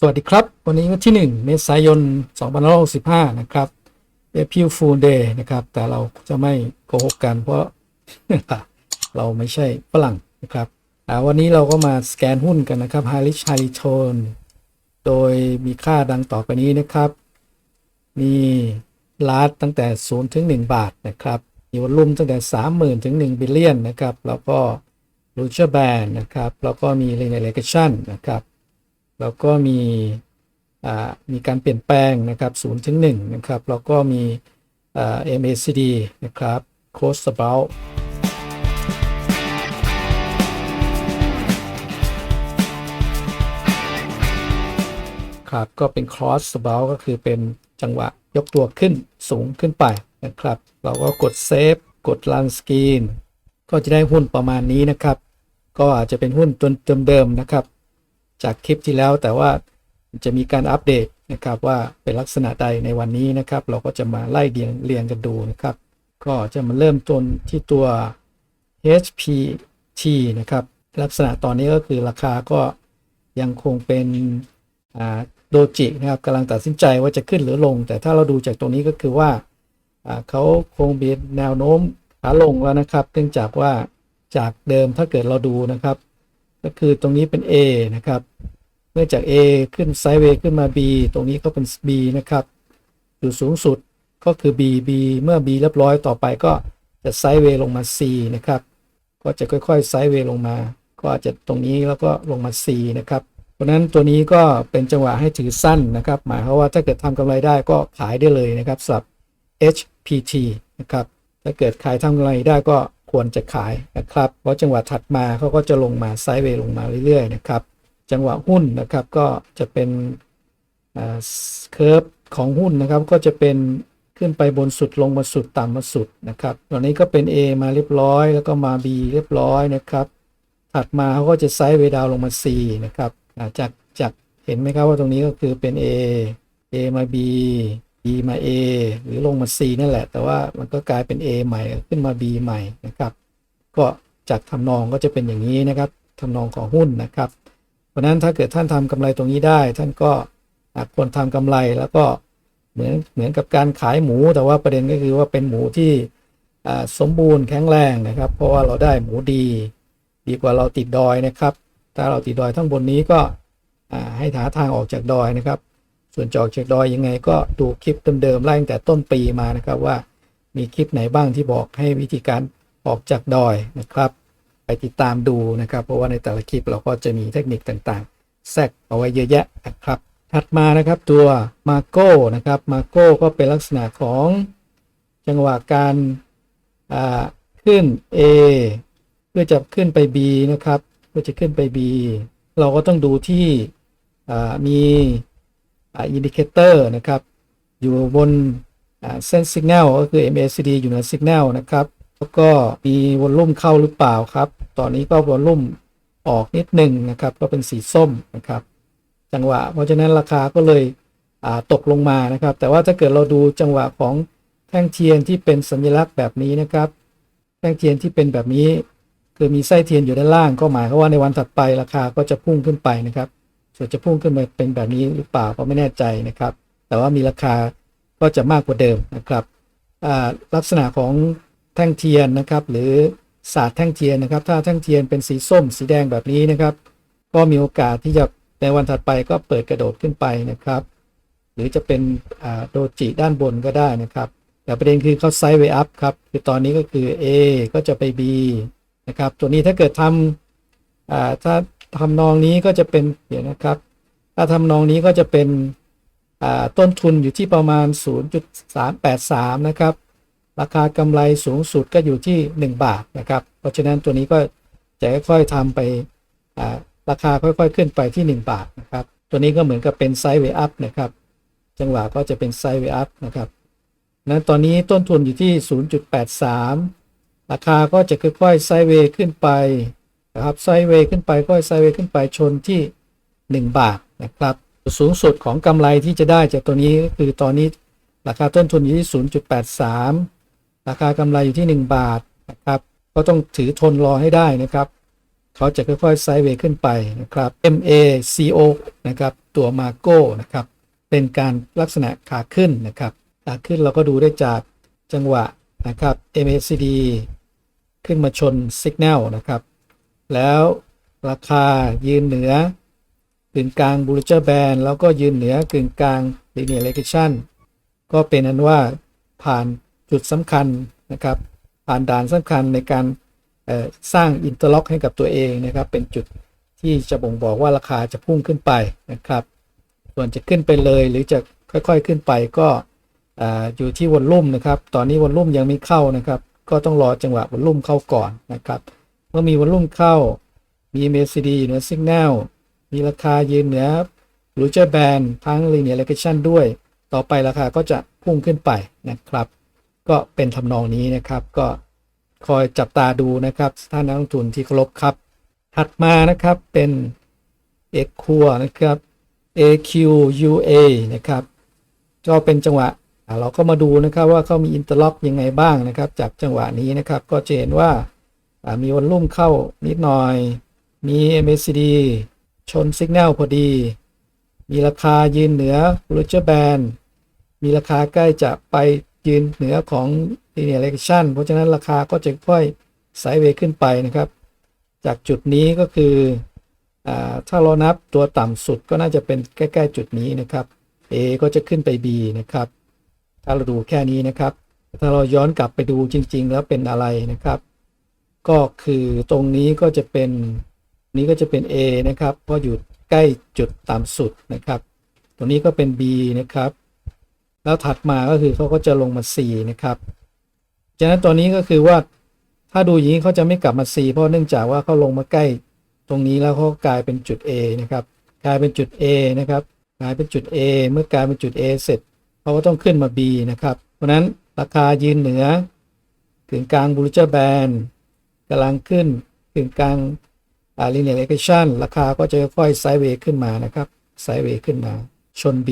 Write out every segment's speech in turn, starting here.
สวัสดีครับ วันนี้วันที่ 1 เมษายน2565 นะครับ April Fool Day นะครับ แต่เราจะไม่โกหกกันเพราะเราไม่ใช่ฝรั่งนะครับอ่วันนี้เราก็มาสแกนหุ้นกันนะครับ High Rich High Return โดยมีค่าดังต่อไปนี้นะครับ มีลาดตั้งแต่ 0 ถึง 1 บาทนะครับ มีวอลลุ่มตั้งแต่ 30,000 ถึง 1 บิลเลียนนะครับ แล้วก็ l u c h a Band นะครับ แล้วก็มี Linearization นะครับ แล้วก็มีมีการเปลี่ยนแปลงนะครับ0ถึง1นะครับ แล้วก็มีอ่า MACD นะครับ close about ครับก็เป็น cross about ก็คือเป็นจังหวะยกตัวขึ้นสูงขึ้นไปนะครับ เราก็กด save กด run screen ก็จะได้หุ้นประมาณนี้นะครับ ก็อาจจะเป็นหุ้นตัวเดิมๆนะครับ จากคลิปที่แล้วแต่ว่าจะมีการอัปเดตนะครับว่าเป็นลักษณะใดในวันนี้นะครับ เราก็จะมาไล่เรียงเรียงกันดูนะครับ ก็จะมาเริ่มต้นที่ตัว HPT นะครับ ลักษณะตอนนี้ก็คือราคาก็ยังคงเป็นโดจินะครับกำลังตัดสินใจว่าจะขึ้นหรือลง แต่ถ้าเราดูจากตรงนี้ก็คือว่าเขาคงมีแนวโน้มขาลงแล้วนะครับ เนื่องจากว่าจากเดิมถ้าเกิดเราดูนะครับ ก็คือตรงนี้เป็น A นะครับ เมื่อจาก A ขึ้นไซด์เวย์ขึ้นมา B ตรงนี้ก็เป็น B นะครับอยู่สูงสุดก็คือ B B เมื่อ B เรียบร้อยต่อไปก็จะไซด์เวย์ลงมา C นะครับ ก็จะค่อยๆไซด์เวย์ลงมา ก็อาจจะตรงนี้แล้วก็ลงมา C นะครับ เพราะนั้นตัวนี้ก็เป็นจังหวะให้ถือสั้นนะครับ หมายความว่าถ้าเกิดทำกำไรได้ก็ขายได้เลยนะครับสำหรับ HPT นะครับ ถ้าเกิดขายทำกำไรได้ก็ ควรจะขายนะครับ เพราะจังหวะถัดมาเขาก็จะลงมาไซด์เวย์ลงมาเรื่อยๆนะครับ จังหวะหุ้นนะครับก็จะเป็นเคอร์ฟของหุ้นนะครับก็จะเป็นขึ้นไปบนสุดลงมาสุดต่ำมาสุดนะครับ ตอนนี้ก็เป็น A มาเรียบร้อย แล้วก็มา B เรียบร้อยนะครับ ถัดมาเขาก็จะไซด์เวย์ดาวลงมา C นะครับจากจากเห็นไหมครับว่าตรงนี้ก็คือเป็น A A มา B B มา A หรือลงมา C นั่นแหละ แต่ว่ามันก็กลายเป็น A ใหม่ขึ้นมา B ใหม่นะครับ ก็จากทำนองก็จะเป็นอย่างนี้นะครับทำนองของหุ้นนะครับ เพราะนั้นถ้าเกิดท่านทำกำไรตรงนี้ได้ ท่านก็ควรทำกำไรแล้วก็เหมือนเหมือนกับการขายหมู แต่ว่าประเด็นก็คือว่าเป็นหมูที่สมบูรณ์แข็งแรงนะครับ เพราะว่าเราได้หมูดี ดีกว่าเราติดดอยนะครับ ถ้าเราติดดอยทั้งบนนี้ก็ให้หาทางออกจากดอยนะครับ ส่วนจออกจากดอยยังไงก็ดูคลิปเดิมๆไล่ตั้งแต่ต้นปีมานะครับว่ามีคลิปไหนบ้างที่บอกให้วิธีการออกจากดอยนะครับ ไปติดตามดูนะครับ เพราะว่าในแต่ละคลิปเราก็จะมีเทคนิคต่างๆแทรกเอาไว้เยอะแยะนะครับถัดมานะครับตัวมาโก้นะครับมาโก้ก็เป็นลักษณะของจังหวะการขึ้น A เพื่อจะขึ้นไป B นะครับเพื่อจะขึ้นไป B เราก็ต้องดูที่มี อินดิเคเตอร์นะครับ อยู่บนเส้นสัญญาณก็คือ MACD อยู่เหนือสัญญาณนะครับ แล้วก็มีวอลลุ่มเข้าหรือเปล่าครับ ตอนนี้ก็วอลลุ่มออกนิดหนึ่งนะครับ ก็เป็นสีส้มนะครับ จังหวะ เพราะฉะนั้นราคาก็เลยตกลงมานะครับ แต่ว่าถ้าเกิดเราดูจังหวะของแท่งเทียนที่เป็นสัญลักษณ์แบบนี้นะครับ แท่งเทียนที่เป็นแบบนี้ คือมีไส้เทียนอยู่ด้านล่างก็หมายความว่าในวันถัดไปราคาก็จะพุ่งขึ้นไปนะครับ ส่วนจะพุ่งขึ้นไปเป็นแบบนี้หรือเปล่าก็ไม่แน่ใจนะครับ แต่ว่ามีราคาก็จะมากกว่าเดิมนะครับลักษณะของแท่งเทียนนะครับ หรือศาสตร์แท่งเทียนนะครับ ถ้าแท่งเทียนเป็นสีส้ม สีแดงแบบนี้นะครับ ก็มีโอกาสที่จะในวันถัดไปก็เปิดกระโดดขึ้นไปนะครับ หรือจะเป็นโดจิด้านบนก็ได้นะครับ แต่ประเด็นคือเขาไซด์เวอัพครับคือตอนนี้ก็คือ A ก็จะไป B นะครับ ตัวนี้ถ้าเกิดทำถ้า ทำนองนี้ก็จะเป็นเดี๋ยวนะครับ ถ้าทำนองนี้ก็จะเป็นต้นทุนอยู่ที่ประมาณ 0.383 นะครับ ราคากำไรสูงสุดก็อยู่ที่ 1 บาทนะครับ เพราะฉะนั้นตัวนี้ก็จะค่อยๆทำไปราคาค่อยๆ ขึ้นไปที่ 1 บาทนะครับ ตัวนี้ก็เหมือนกับเป็นไซด์เวย์อัพนะครับ จังหวะก็จะเป็นไซด์เวย์อัพนะครับนั้นตอนนี้ต้นทุนอยู่ที่ 0.83 ราคาก็จะค่อยๆไซด์เวย์ขึ้นไป นะครับไซเวย์ขึ้นไปค่อยไซเวย์ขึ้นไปชนที่ 1 บาทนะครับสูงสุดของกำไรที่จะได้จากตัวนี้ก็คือตอนนี้ราคาต้นทุนอยู่ที่ 0.83 ราคากำไรอยู่ที่ 1 บาทนะครับก็ต้องถือทนรอให้ได้นะครับเขาจะค่อยๆไซเวย์ขึ้นไปนะครับ MACO นะครับตัวมาโก้นะครับเป็นการลักษณะขาขึ้นนะครับขาขึ้นเราก็ดูได้จากจังหวะนะครับ MACD ขึ้นมาชนสัญญาณนะครับ แล้วราคายืนเหนือกึ่งกลาง Bollinger Band แล้วก็ยืนเหนือกึ่งกลาง Linear Regression ก็เป็นอันว่าผ่านจุดสำคัญนะครับ ผ่านด่านสำคัญในการสร้างอินเตอร์ล็อกให้กับตัวเองนะครับ เป็นจุดที่จะบ่งบอกว่าราคาจะพุ่งขึ้นไปนะครับ ส่วนจะขึ้นไปเลยหรือจะค่อยๆขึ้นไปก็อ่าอยู่ที่วอลลุ่มนะครับ ตอนนี้วอลลุ่มยังไม่เข้านะครับ ก็ต้องรอจังหวะวอลลุ่มเข้าก่อนนะครับ เมื่อมีวอลลุ่มเข้า มี MACD อยู่เหนือ Signal มีราคายืนเหนือ b l u e r Band ทั้ง Linear Regression ด้วย ต่อไปราคาก็จะพุ่งขึ้นไปนะครับ ก็เป็นทำนองนี้นะครับ ก็คอยจับตาดูนะครับท่านนักลงทุนที่เคารพครับ ถัดมานะครับเป็นเอกคัวนะครับ AQUA นะครับก็เป็นจังหวะอ่าเราก็มาดูนะครับว่าเขามีอินเตอร์ล็อกยังไงบ้างนะครับ จากจังหวะนี้นะครับ ก็จะเห็นว่า มีวอลลุ่มเข้านิดหน่อย มี MACD ชนสัญญาณพอดี มีราคายืนเหนือ b l u e r Band มีราคาใกล้จะไปยืนเหนือของ linear regression เพราะฉะนั้นราคาก็จะค่อยไซด์เวย์ขึ้นไปนะครับ จากจุดนี้ก็คืออถ้าเรานับตัวต่ำสุดก็น่าจะเป็นใกล้ๆจุดนี้นะครับ A ก็จะขึ้นไป B นะครับ ถ้าเราดูแค่นี้นะครับ ถ้าเราย้อนกลับไปดูจริง ๆ แล้วเป็นอะไรนะครับ ก็คือตรงนี้ก็จะเป็นนี้ก็จะเป็น A นะครับเพราะอยู่ใกล้จุดต่ำสุดนะครับ ตรงนี้ก็เป็น B นะครับ แล้วถัดมาก็คือเขาก็จะลงมา C นะครับฉะนั้นตัวนี้ก็คือว่าถ้าดูอย่างนี้เขาจะไม่กลับมา C เพราะเนื่องจากว่าเขาลงมาใกล้ตรงนี้แล้วเขากลายเป็นจุด A นะครับ กลายเป็นจุด A นะครับ กลายเป็นจุด A เมื่อกลายเป็นจุด A เสร็จเขาก็ต้องขึ้นมา B นะครับ เพราะนั้นราคายืนเหนือกึ่งกลาง Bollinger Band กำลังขึ้นกึ่งกลางอ่า linear regression ราคาก็จะค่อยๆไซด์เวย์ขึ้นมานะครับไซด์เวย์ขึ้นมา ชน B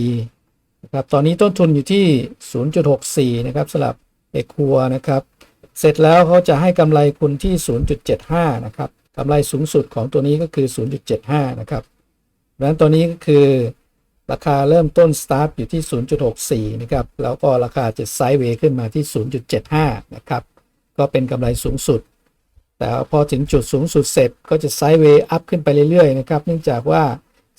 นะครับตอนนี้ต้นทุนอยู่ที่ 0.64 นะครับสำหรับเอกคัวนะครับ เสร็จแล้วเขาจะให้กำไรคุณที่ 0.75 นะครับกำไรสูงสุดของตัวนี้ก็คือ 0.75 นะครับเพราะฉะนั้นตัวนี้ก็คือราคาเริ่มต้นสตาร์ทอยู่ที่ 0.64 นะครับ แล้วก็ราคาจะไซด์เวย์ขึ้นมาที่ 0.75 นะครับ ก็เป็นกำไรสูงสุด แต่พอถึงจุดสูงสุดเสร็จก็จะไซด์เวย์อัพขึ้นไปเรื่อยๆนะครับ เนื่องจากว่า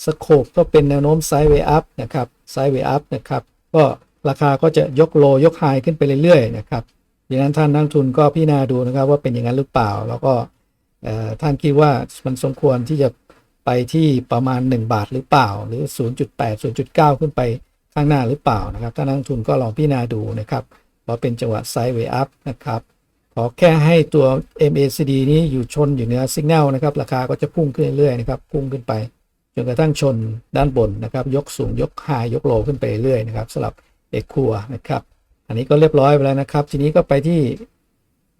สโคปก็เป็นแนวโน้มไซด์เวย์อัพนะครับไซด์เวย์อัพนะครับ ก็ราคาก็จะยกโลยกไฮขึ้นไปเรื่อยๆนะครับดังนั้นท่านนักทุนก็พิจารณาดูนะครับว่าเป็นอย่างนั้นหรือเปล่า แล้วก็ท่านคิดว่ามันสมควรที่จะไปที่ประมาณ 1 บาทหรือเปล่า หรือ 0.8 0.9 ขึ้นไปข้างหน้าหรือเปล่านะครับ ท่านนักทุนก็ลองพิจารณาดูนะครับว่าเป็นจังหวะไซด์เวย์อัพนะครับ ขอแค่ให้ตัว MACD นี้อยู่ชนอยู่เหนือสัญญาณนะครับ ราคาก็จะพุ่งขึ้นเรื่อยๆนะครับ พุ่งขึ้นไปจนกระทั่งชนด้านบนนะครับ ยกสูงยกไฮยกโลขึ้นไปเรื่อยๆนะครับสำหรับเอกคัวนะครับ อันนี้ก็เรียบร้อยไปแล้วนะครับ ทีนี้ก็ไปที่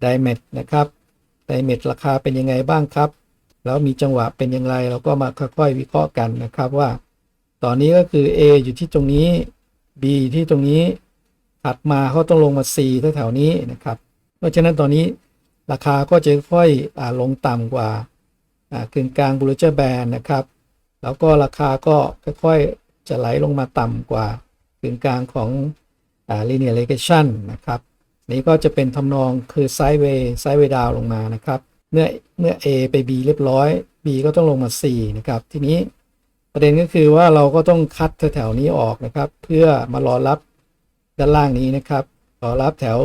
d i m e t นะครับ d i m e t ราคาเป็นยังไงบ้างครับ แล้วมีจังหวะเป็นอย่างไร เราก็มาค่อยๆ วิเคราะห์กันนะครับว่า ตอนนี้ก็คือ A อยู่ที่ตรงนี้ B ที่ตรงนี้ถัดมาเขาต้องลงมา C แถวๆนี้นะครับ เพราะฉะนั้นตอนนี้ราคาก็จะค่อยอลงต่ำกว่าอ่ากึ่งกลาง Bollinger Band นะครับ แล้วก็ราคาก็ค่อยๆ จะไหลลงมาต่ำกว่ากึ่งกลางของอ่า linear regression นะครับ นี้ก็จะเป็นทำนองคือไซด์เวย์ไซด์เวย์ดาวลงมานะครับ เมื่อเมื่อ A ไป B เรียบร้อย B ก็ต้องลงมา C นะครับ ทีนี้ประเด็นก็คือว่าเราก็ต้องคัดแถวๆนี้ออกนะครับ เพื่อมารอรับด้านล่างนี้นะครับ รอรับแถว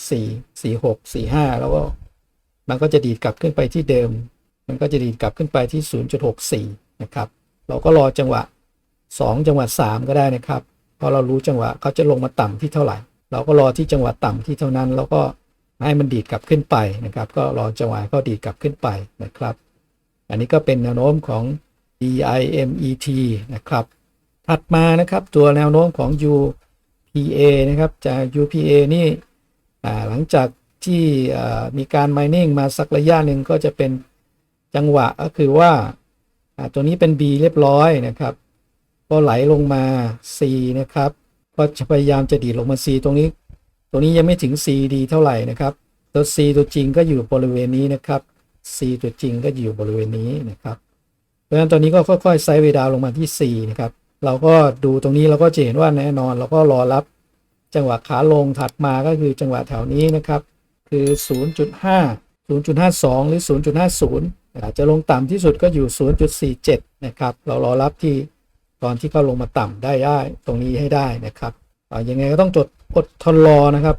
0.4 46 45 แล้วก็มันก็จะดีดกลับขึ้นไปที่เดิม มันก็จะดีดกลับขึ้นไปที่ 0.64 นะครับ เราก็รอจังหวะ 2 จังหวะ 3 ก็ได้นะครับเพราะเรารู้จังหวะเขาจะลงมาต่ำที่เท่าไหร่ เราก็รอที่จังหวะต่ำที่เท่านั้น แล้วก็ให้มันดีดกลับขึ้นไปนะครับ ก็รอจังหวะเขาดีดกลับขึ้นไปนะครับ อันนี้ก็เป็นแนวโน้มของ DIMET นะครับ ถัดมานะครับตัวแนวโน้มของ U UPA นะครับจาก UPA นี่อ่หลังจากที่มีการ mining มาสักระยะหนึ่งก็จะเป็นจังหวะก็คือว่าตัวนี้เป็น B เรียบร้อยนะครับ ก็ไหลลงมา C นะครับ ก็จะพยายามจะดีดลงมา C ตรงนี้ ตรงนี้ยังไม่ถึง C ดีเท่าไหร่นะครับ ตัว C ตัวจริงก็อยู่บริเวณนี้นะครับ C ตัวจริงก็อยู่บริเวณนี้นะครับ เพราะฉะนั้นตอนนี้ก็ค่อยๆไซด์เวดาวลงมาที่4นะครับ เราก็ดูตรงนี้เราก็จะเห็นว่าแน่นอน เราก็รอรับจังหวะขาลงถัดมาก็คือจังหวะแถวนี้นะครับ คือ 0.5 0.52 หรือ 0.50 อาจจะลงต่ำที่สุดก็อยู่ 0.47 นะครับ เรารอรับที่ตอนที่เขาลงมาต่ำได้ได้ตรงนี้ให้ได้นะครับอ่ายังไงก็ต้องจดอดทนรอนะครับ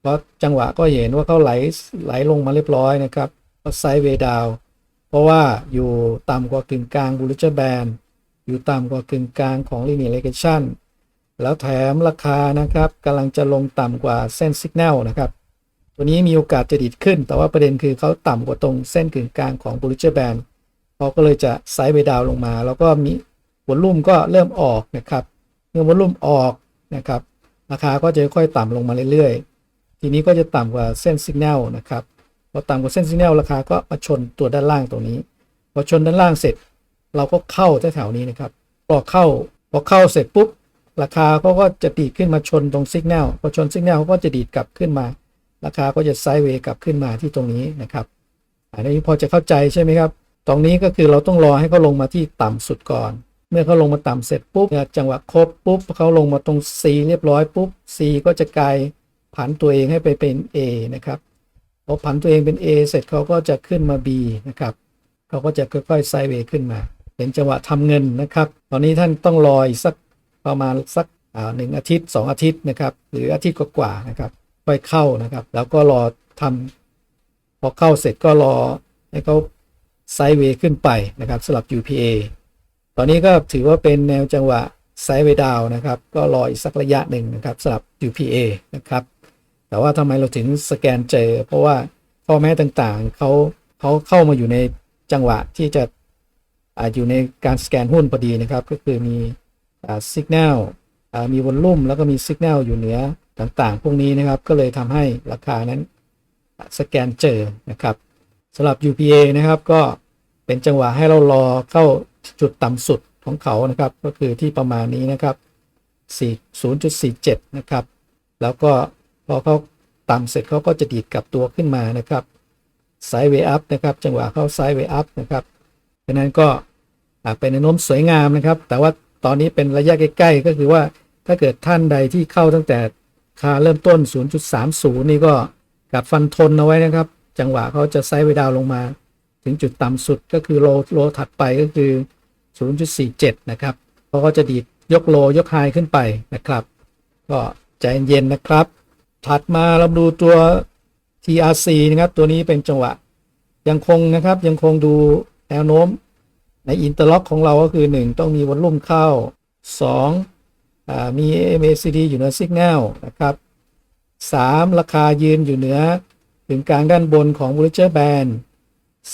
เพราะจังหวะก็เห็นว่าเขาไหลไหลลงมาเรียบร้อยนะครับก็ไซด์เวดาว เพราะว่าอยู่ต่ำกว่ากึ่งกลางบูลเจอร์แบน อยู่ต่ำกว่ากึ่งกลางของ linear regression แล้วแถมราคานะครับกำลังจะลงต่ำกว่าเส้นสัญญาณนะครับ ตัวนี้มีโอกาสจะดีดขึ้น แต่ว่าประเด็นคือเขาต่ำกว่าตรงเส้นกึ่งกลางของ Bollinger Band เขาก็เลยจะไซด์เวย์ดาวลงมา แล้วก็มีวอลลุ่มก็เริ่มออกนะครับเมื่อวอลลุ่มออกนะครับ ราคาก็จะค่อยต่ำลงมาเรื่อยๆ ทีนี้ก็จะต่ำกว่าเส้นสัญญาณนะครับพอต่ำกว่าเส้นสัญญาณราคาก็มาชนตัวด้านล่างตรงนี้พอชนด้านล่างเสร็จ เราก็เข้าแถวๆนี้นะครับพอเข้าพอเข้าเสร็จปุ๊บราคาเขาก็จะดีดขึ้นมาชนตรงสัญญาณพอชนสัญญาณเขาก็จะดีดกลับขึ้นมา ราคาก็จะไซด์เวย์กลับขึ้นมาที่ตรงนี้นะครับอันนี้พอจะเข้าใจใช่ไหมครับ ตรงนี้ก็คือเราต้องรอให้เขาลงมาที่ต่ำสุดก่อน เมื่อเขาลงมาต่ำเสร็จปุ๊บจังหวะครบปุ๊บเขาลงมาตรง C เรียบร้อยปุ๊บ C ก็จะกลายผันตัวเองให้ไปเป็น A นะครับพอผันตัวเองเป็น A เสร็จเขาก็จะขึ้นมา B นะครับเขาก็จะค่อยๆไซด์เวย์ขึ้นมา เป็นจังหวะทำเงินนะครับ ตอนนี้ท่านต้องรออีกสักประมาณสักหนึ่งอาทิตย์ 2 อาทิตย์นะครับหรืออาทิตย์กว่าๆนะครับค่อยเข้านะครับ แล้วก็รอทำพอเข้าเสร็จก็รอให้เขาไซด์เวย์ขึ้นไปนะครับสำหรับ UPA ตอนนี้ก็ถือว่าเป็นแนวจังหวะไซด์เวย์ดาวนะครับ ก็รออีกสักระยะหนึ่งนะครับสำหรับ UPA นะครับ แต่ว่าทำไมเราถึงสแกนเจอ เพราะว่าพ่อแม่ต่างๆเขาเขาเข้ามาอยู่ในจังหวะที่จะ อยู่ในการสแกนหุ้นพอดีนะครับ ก็คือมีสัญญาณมีวอลลุ่มแล้วก็มีสัญญาณอยู่เหนือต่างๆ พวกนี้นะครับ ก็เลยทำให้ราคานั้นสแกนเจอนะครับสำหรับ UPA นะครับก็เป็นจังหวะให้เรารอเข้าจุดต่ำสุดของเขานะครับ ก็คือที่ประมาณนี้นะครับ4 0.47 นะครับ แล้วก็พอเขาต่ำเสร็จเขาก็จะดีดกลับตัวขึ้นมานะครับไซด์เวย์อัพนะครับ จังหวะเข้าไซด์เวย์อัพนะครับ ดังนั้นก็เป็นแนวโน้มสวยงามนะครับ แต่ว่าตอนนี้เป็นระยะใกล้ๆ ก็คือว่าถ้าเกิดท่านใดที่เข้าตั้งแต่คาเริ่มต้น 0.30 นี่ก็กับฟันทนเอาไว้นะครับ จังหวะเขาจะไซด์เวดาวลงมา ถึงจุดต่ำสุดก็คือโลโลถัดไปก็คือ 0.47 นะครับเขาก็จะดีดยกโลยกไฮขึ้นไปนะครับ ก็ใจเย็นๆนะครับ ถัดมาเราดูตัว TRC นะครับ ตัวนี้เป็นจังหวะยังคงนะครับยังคงดู แนวโน้มในอินเตอร์ล็อกของเราก็คือ 1 ต้องมีวอลลุ่มเข้า2อ่ามี MACD อยู่เหนือสัญญาณนะครับ 3 ราคายืนอยู่เหนือถึงกลางด้านบนของ Bollinger Band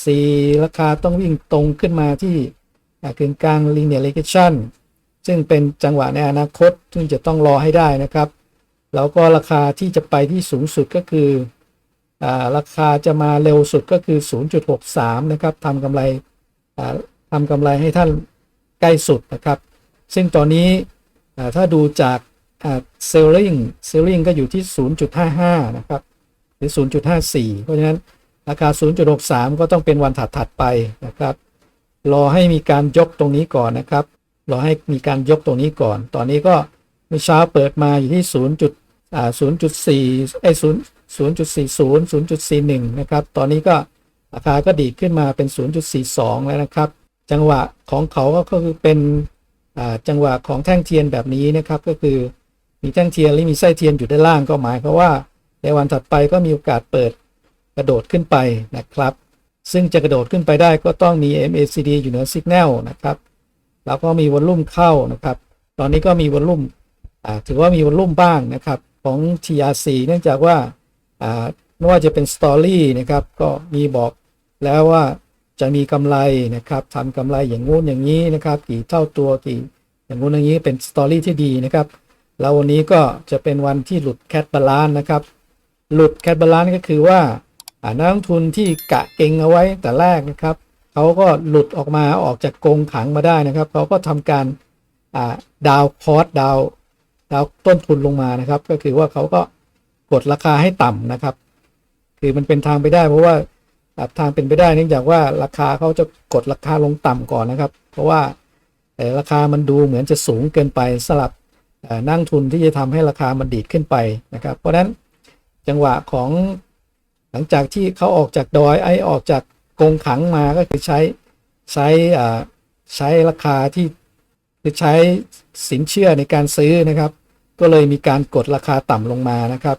4 ราคาต้องวิ่งตรงขึ้นมาที่กึ่งกลาง linear regression ซึ่งเป็นจังหวะในอนาคต ซึ่งจะต้องรอให้ได้นะครับ แล้วก็ราคาที่จะไปที่สูงสุดก็คืออราคาจะมาเร็วสุดก็คือ 0.63 นะครับทำกำไร ทำกำไรให้ท่านใกล้สุดนะครับ ซึ่งตอนนี้ถ้าดูจากเซลลิงเซลลิงก็อยู่ที่ 0.55 นะครับ หรือ 0.54 เพราะฉะนั้นราคา 0.63 ก็ต้องเป็นวันถัด ๆ ไปนะครับ รอให้มีการยกตรงนี้ก่อนนะครับ รอให้มีการยกตรงนี้ก่อน ตอนนี้ก็เมื่อเช้าเปิดมาอยู่ที่ 0.0.4ไอ้0 0.40 0.41 นะครับ ตอนนี้ก็ ราคาก็ดีดขึ้นมาเป็น 0.42 แล้วนะครับ จังหวะของเขาก็คือเป็นจังหวะของแท่งเทียนแบบนี้นะครับก็คือมีแท่งเทียนหรือมีไส้เทียนอยู่ด้านล่างก็หมายความว่าในวันถัดไปก็มีโอกาสเปิดกระโดดขึ้นไปนะครับ ซึ่งจะกระโดดขึ้นไปได้ก็ต้องมี MACD อยู่เหนือสัญญาณนะครับ แล้วก็มีวอลลุ่มเข้านะครับ ตอนนี้ก็มีวอลลุ่มถือว่ามีวอลลุ่มบ้างนะครับของ TRC เนื่องจากว่า ไม่ว่าจะเป็นสตอรี่นะครับก็มีบอกแล้วว่าจะมีกำไรนะครับทำกำไรอย่างงู้นอย่างนี้นะครับกี่เท่าตัวกี่อย่างงู้นอย่างนี้เป็นสตอรี่ที่ดีนะครับแล้ววันนี้ก็จะเป็นวันที่หลุดแคทบาลานนะครับ หลุดแคทบาลานก็คือว่านักลงทุนที่กะเก่งเอาไว้แต่แรกนะครับเขาก็หลุดออกมาออกจากกงขังมาได้นะครับเขาก็ทำการดาวคอร์สดาวดาวต้นทุนลงมานะครับ ก็คือว่าเขาก็กดราคาให้ต่ำนะครับ คือมันเป็นทางไปได้เพราะว่าทางเป็นไปได้เนื่องจากว่าราคาเขาจะกดราคาลงต่ำก่อนนะครับ เพราะว่าแต่ราคามันดูเหมือนจะสูงเกินไปสลับนั่งทุนที่จะทำให้ราคามันดีดขึ้นไปนะครับ เพราะฉะนั้นจังหวะของหลังจากที่เขาออกจากดอยไอออกจากกงขังมาก็คือใช้ใช้ใช้ราคาที่คือใช้สินเชื่อในการซื้อนะครับ ก็เลยมีการกดราคาต่ำลงมานะครับ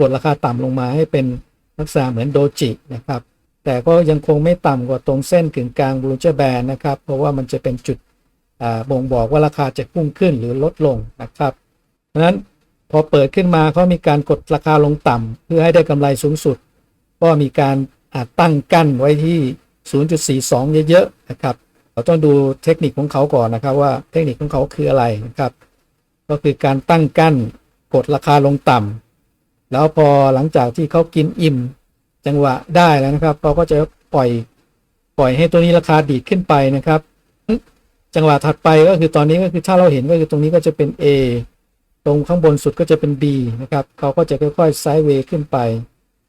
กดราคาต่ำลงมาให้เป็น ลักษณะเหมือนโดจินะครับแต่ก็ยังคงไม่ต่ำกว่าตรงเส้นกึ่งกลางบรูเจอร์แบนนะครับเพราะว่ามันจะเป็นจุดบ่งบอกว่าราคาจะพุ่งขึ้นหรือลดลงนะครับเพราะนั้นพอเปิดขึ้นมาเขามีการกดราคาลงต่ำเพื่อให้ได้กำไรสูงสุด ก็มีการอ่าตั้งกั้นไว้ที่ 0.42 เยอะๆนะครับเราต้องดูเทคนิคของเขาก่อนนะครับว่าเทคนิคของเขาคืออะไรนะครับ ก็คือการตั้งกั้นกดราคาลงต่ำ แล้วพอหลังจากที่เขากินอิ่ม จังหวะได้แล้วนะครับเขาก็จะปล่อยปล่อยให้ตัวนี้ราคาดีดขึ้นไปนะครับ จังหวะถัดไปก็คือตอนนี้ก็คือถ้าเราเห็นก็คือตรงนี้ก็จะเป็น A ตรงข้างบนสุดก็จะเป็น B นะครับเขาก็จะค่อยๆไซด์เวย์ขึ้นไป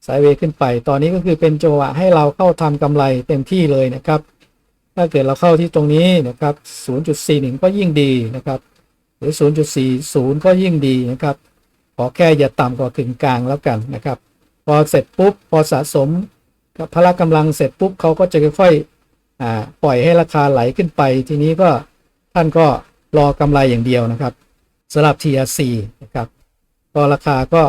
ไซด์เวย์ขึ้นไป ตอนนี้ก็คือเป็นจังหวะให้เราเข้าทำกำไรเต็มที่เลยนะครับ ถ้าเกิดเราเข้าที่ตรงนี้นะครับ 0.41 ก็ยิ่งดีนะครับ หรือ 0.40 ก็ยิ่งดีนะครับ อแค่อย่าต่ำกว่ากึ่งกลางแล้วกันนะครับ พอเสร็จปุ๊บพอสะสมพละกำลังเสร็จปุ๊บเขาก็จะค่อยๆปล่อยให้ราคาไหลขึ้นไป ทีนี้ก็ท่านก็รอกำไรอย่างเดียวนะครับสำหรับ TRC นะครับก็ราคาก็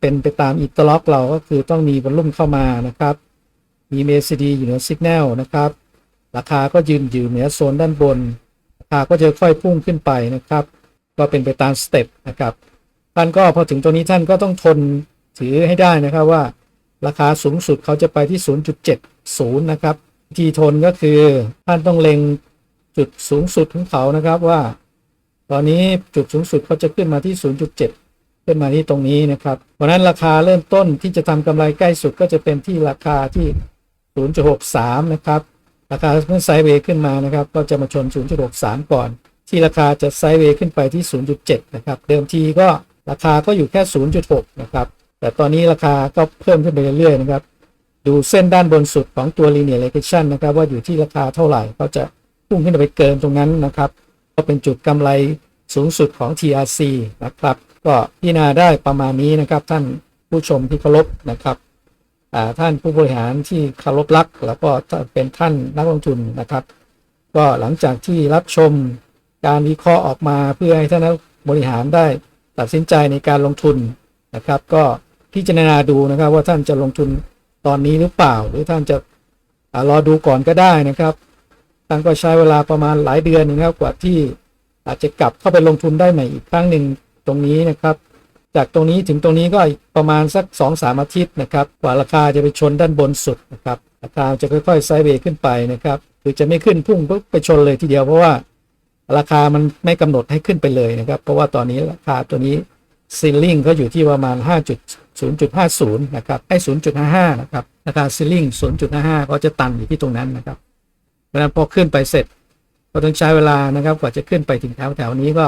เป็นไปตามอิตล็อกเราก็คือต้องมีวอลลุ่มเข้ามานะครับ มีเมสดีอยู่เหนือสัญญาณนะครับ ราคาก็ยืนอยู่เหนือโซนด้านบน ราคาก็จะค่อยพุ่งขึ้นไปนะครับ ก็เป็นไปตามสเต็ปนะครับ ท่านก็พอถึงตรงนี้ท่านก็ต้องทนถือให้ได้นะครับว่า ราคาสูงสุดเขาจะไปที่ 0.70 นะครับวิธีทนก็คือท่านต้องเล็งจุดสูงสุดของเขานะครับว่า ตอนนี้จุดสูงสุดเขาจะขึ้นมาที่ 0.7 ขึ้นมาที่ตรงนี้นะครับ เพราะนั้นราคาเริ่มต้นที่จะทำกำไรใกล้สุดก็จะเป็นที่ราคาที่ 0.63 นะครับราคาเมื่อไซด์เวย์ขึ้นมานะครับ ก็จะมาชน 0.63 ก่อน ที่ราคาจะไซด์เวย์ขึ้นไปที่ 0.7 นะครับ เดิมทีก็ ราคาก็อยู่แค่ 0.6 นะครับ แต่ตอนนี้ราคาก็เพิ่มขึ้นไปเรื่อยๆนะครับ ดูเส้นด้านบนสุดของตัว linear regression นะครับ ว่าอยู่ที่ราคาเท่าไหร่ก็จะพุ่งขึ้นไปเกินตรงนั้นนะครับ ก็เป็นจุดกำไรสูงสุดของ TRC นะครับ ก็พิจารณาได้ประมาณนี้นะครับ ท่านผู้ชมที่เคารพนะครับท่านผู้บริหารที่เคารพรัก แล้วก็เป็นท่านนักลงทุนนะครับ ก็หลังจากที่รับชมการวิเคราะห์ออกมาเพื่อให้ท่านนักบริหารได้ ตัดสินใจในการลงทุนนะครับ ก็พิจารณาดูนะครับว่าท่านจะลงทุนตอนนี้หรือเปล่า หรือท่านจะรอดูก่อนก็ได้นะครับท่านก็ใช้เวลาประมาณหลายเดือนนะครับกว่าที่อาจจะกลับเข้าไปลงทุนได้ใหม่อีกครั้งหนึ่งตรงนี้นะครับ จากตรงนี้ถึงตรงนี้ก็ประมาณสัก2อสามอาทิตย์นะครับ กว่าราคาจะไปชนด้านบนสุดนะครับราคาจะค่อยๆไซด์เวย์ขึ้นไปนะครับ คือจะไม่ขึ้นพุ่งปุ๊บไปชนเลยทีเดียวเพราะว่า ราคามันไม่กำหนดให้ขึ้นไปเลยนะครับ เพราะว่าตอนนี้ราคาตัวนี้ซีลิงก็อยู่ที่ประมาณ 5.0.50 นะครับไอ้0.55 นะครับ ราคาซีลิง0.55 ก็จะตันอยู่ที่ตรงนั้นนะครับเพราะนั้นพอขึ้นไปเสร็จ ก็ต้องใช้เวลานะครับ กว่าจะขึ้นไปถึงแถวแถวนี้ก็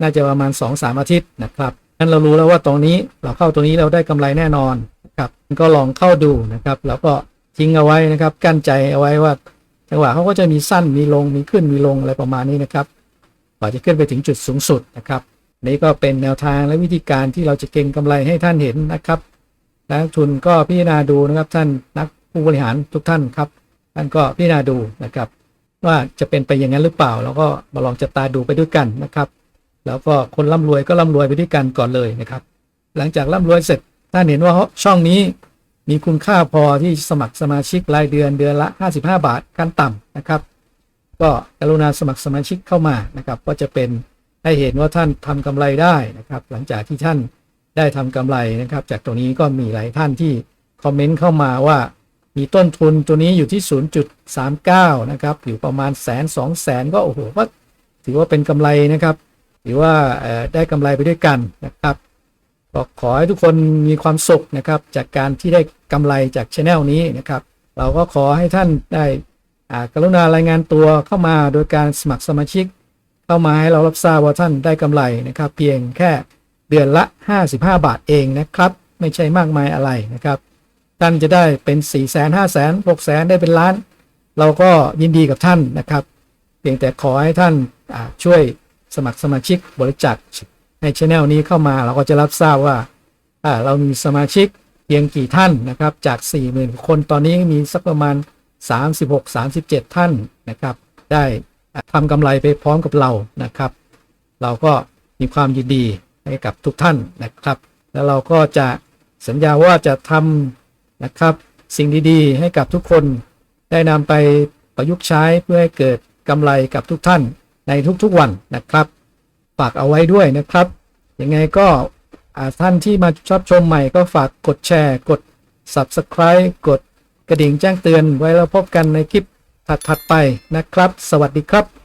น่าจะประมาณ 2-3 อาทิตย์นะครับนั้นเรารู้แล้วว่าตรงนี้เราเข้าตัวนี้เราได้กำไรแน่นอนนะครับก็ลองเข้าดูนะครับ แล้วก็ทิ้งเอาไว้นะครับ กั้นใจเอาไว้ว่า จังหวะเขาก็จะมีสั้นมีลงมีขึ้นมีลงอะไรประมาณนี้นะครับกว่าจะขึ้นไปถึงจุดสูงสุดนะครับ นี่ก็เป็นแนวทางและวิธีการที่เราจะเก็งกำไรให้ท่านเห็นนะครับนักทุนก็พิจารณาดูนะครับท่านนักผู้บริหารทุกท่านครับท่านก็พิจารณาดูนะครับ ว่าจะเป็นไปอย่างนั้นหรือเปล่า แล้วก็มาลองจับตาดูไปด้วยกันนะครับ แล้วก็คนร่ำรวยก็ร่ำรวยไปด้วยกันก่อนเลยนะครับ หลังจากร่ำรวยเสร็จท่านเห็นว่าช่องนี้ มีคุณค่าพอที่สมัครสมาชิกรายเดือนเดือนละ 55 บาทขั้นต่ำนะครับ ก็กรุณาสมัครสมาชิกเข้ามานะครับ ก็จะเป็นให้เห็นว่าท่านทำกำไรได้นะครับ หลังจากที่ท่านได้ทำกำไรนะครับ จากตรงนี้ก็มีหลายท่านที่คอมเมนต์เข้ามาว่ามีต้นทุนตัวนี้อยู่ที่ 0.39 นะครับอยู่ประมาณแสนสองแสนก็โอ้โหก็ถือว่าเป็นกำไรนะครับ ถือว่าได้กำไรไปด้วยกันนะครับ ก็ขอให้ทุกคนมีความสุขนะครับ จากการที่ได้กำไรจากช anel นี้นะครับ เราก็ขอให้ท่านได้กรุณารายงานตัวเข้ามาโดยการสมัครสมาชิก เข้ามาให้เรารับทราบว่าท่านได้กำไรนะครับ เพียงแค่เดือนละ 55 บาทเองนะครับ ไม่ใช่มากมายอะไรนะครับ ท่านจะได้เป็น4 0 0 0 0 0 5 0 0 0 0 6 0 0 0 ได้เป็นล้าน เราก็ยินดีกับท่านนะครับ เพียงแต่ขอให้ท่านช่วยสมัครสมาชิกบริจาค ให้ช anel นี้เข้ามาเราก็จะรับทราบว่าเรามีสมาชิกเพียงกี่ท่านนะครับ จาก 40,000 คนตอนนี้มีสักประมาณ 36-37 ท่านนะครับ ได้ทำกำไรไปพร้อมกับเรานะครับ เราก็มีความยินดีให้กับทุกท่านนะครับ แล้วเราก็จะสัญญาว่าจะทำนะครับสิ่งดีๆ ให้กับทุกคนได้นำไปประยุกต์ใช้เพื่อให้เกิดกำไรกับทุกท่านในทุกๆวันนะครับ ฝากเอาไว้ด้วยนะครับยังไงก็ท่านที่มาชอบชมใหม่ก็ฝากกดแชร์ กด Subscribe กดกระดิ่งแจ้งเตือนไว้แล้วพบกันในคลิปถัดๆไปนะครับ สวัสดีครับ